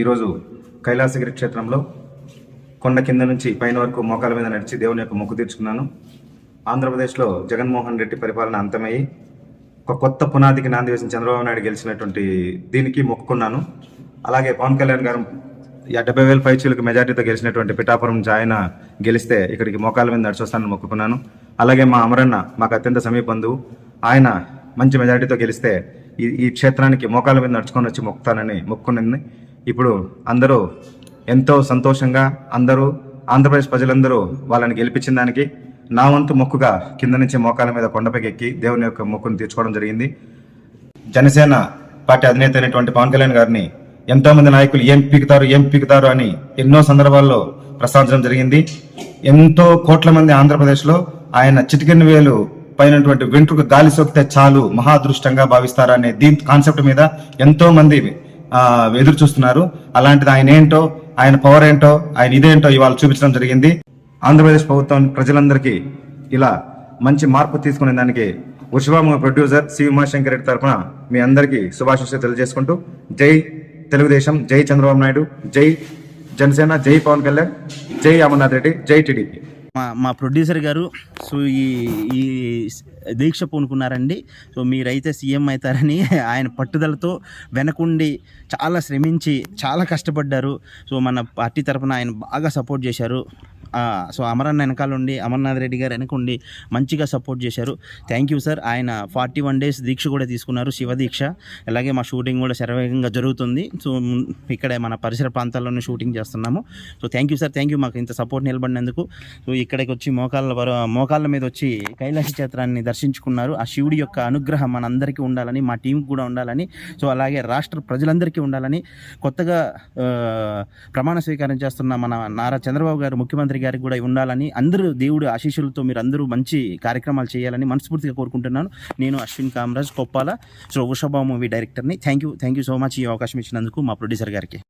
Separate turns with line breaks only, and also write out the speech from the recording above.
ఈరోజు కైలాసగిరి క్షేత్రంలో కొండ కింద నుంచి పైన వరకు మోకాల మీద నడిచి దేవుని యొక్క మొక్కు తీర్చుకున్నాను. ఆంధ్రప్రదేశ్లో జగన్మోహన్ రెడ్డి పరిపాలన అంతమయ్యి ఒక కొత్త పునాదికి నాంది వేసిన చంద్రబాబు నాయుడు గెలిచినటువంటి దీనికి మొక్కుకున్నాను. అలాగే పవన్ కళ్యాణ్ గారు డెబ్బై వేల పైచీలకు మెజార్టీతో గెలిచినటువంటి పిఠాపురం నుంచి ఆయన గెలిస్తే ఇక్కడికి మోకాల మీద నడిచొస్తానని మొక్కుకున్నాను. అలాగే మా అమరన్న మాకు అత్యంత సమీప బంధువు ఆయన మంచి మెజార్టీతో గెలిస్తే ఈ ఈ క్షేత్రానికి మోకాల మీద నడుచుకొని వచ్చి మొక్కుతానని మొక్కుకున్నది ఇప్పుడు అందరూ ఎంతో సంతోషంగా అందరూ ఆంధ్రప్రదేశ్ ప్రజలందరూ వాళ్ళని గెలిపించిన దానికి నా వంతు మొక్కుగా కింద నుంచి మోకాల మీద కొండపైకి ఎక్కి దేవుని యొక్క మొక్కును తీర్చుకోవడం జరిగింది. జనసేన పార్టీ అధినేత అయినటువంటి పవన్ కళ్యాణ్ గారిని ఎంతోమంది నాయకులు ఏం పీకుతారు ఏం పీకుతారు అని ఎన్నో సందర్భాల్లో ప్రస్తావించడం జరిగింది. ఎంతో కోట్ల మంది ఆంధ్రప్రదేశ్లో ఆయన చిటికెన్ వేలు పైనటువంటి వెంట్రుక గాలి సోకితే చాలు మహాదృష్టంగా భావిస్తారనే దీని కాన్సెప్ట్ మీద ఎంతో మంది ఎదురు చూస్తున్నారు. అలాంటిది ఆయన ఏంటో ఆయన పవర్ ఏంటో ఆయన ఇదేంటో ఇవాళ చూపించడం జరిగింది. ఆంధ్రప్రదేశ్ ప్రభుత్వం ప్రజలందరికీ ఇలా మంచి మార్పు తీసుకునే దానికి ఉషభామ ప్రొడ్యూసర్ సి. ఉమాశంకర్ రెడ్డి తరఫున మీ అందరికీ శుభాశిస్సులు తెలియజేసుకుంటూ జై తెలుగుదేశం జై చంద్రబాబు నాయుడు జై జనసేన జై పవన్ కళ్యాణ్ జై అమర్నాథ్ రెడ్డి జై టీడీపీ.
మా మా ప్రొడ్యూసర్ గారు సో ఈ ఈ దీక్ష పూనుకున్నారండి. సో మీరైతే సీఎం అవుతారని ఆయన పట్టుదలతో వెనకుండి చాలా శ్రమించి చాలా కష్టపడ్డారు. సో మన పార్టీ తరఫున ఆయన బాగా సపోర్ట్ చేశారు. సో అమరన్న వెనకాల ఉండి అమర్నాథ్ రెడ్డి గారు వెనకుండి మంచిగా సపోర్ట్ చేశారు. థ్యాంక్ యూ సార్ ఆయన ఫార్టీ వన్ డేస్ దీక్ష కూడా తీసుకున్నారు శివ దీక్ష. అలాగే మా షూటింగ్ కూడా శరవేగంగా జరుగుతుంది. సో ఇక్కడే మన పరిసర ప్రాంతాల్లోనే షూటింగ్ చేస్తున్నాము. So thank you sir thank you మాకు ఇంత సపోర్ట్ నిలబడినందుకు. సో ఇక్కడికి వచ్చి మోకాళ్ళ వర- మోకాళ్ళ మీద వచ్చి కైలాస క్షేత్రాన్ని దర్శించుకున్నారు. ఆ శివుడి యొక్క అనుగ్రహం మనందరికీ ఉండాలని మా టీంకి కూడా ఉండాలని సో అలాగే రాష్ట్ర ప్రజలందరికీ ఉండాలని కొత్తగా ప్రమాణ స్వీకారం చేస్తున్న మన నారా చంద్రబాబు గారు ముఖ్యమంత్రి గారికి కూడా ఉండాలని అందరూ దేవుడు ఆశీస్సులతో మీరు అందరూ మంచి కార్యక్రమాలు చేయాలని మనస్ఫూర్తిగా కోరుకుంటున్నాను. నేను అశ్విన్ కామరాజ్ కొప్పాల. సో వృషభ మూవీ డైరెక్టర్ని. Thank you thank you so much ఈ అవకాశం ఇచ్చినందుకు మా ప్రొడ్యూసర్ గారికి.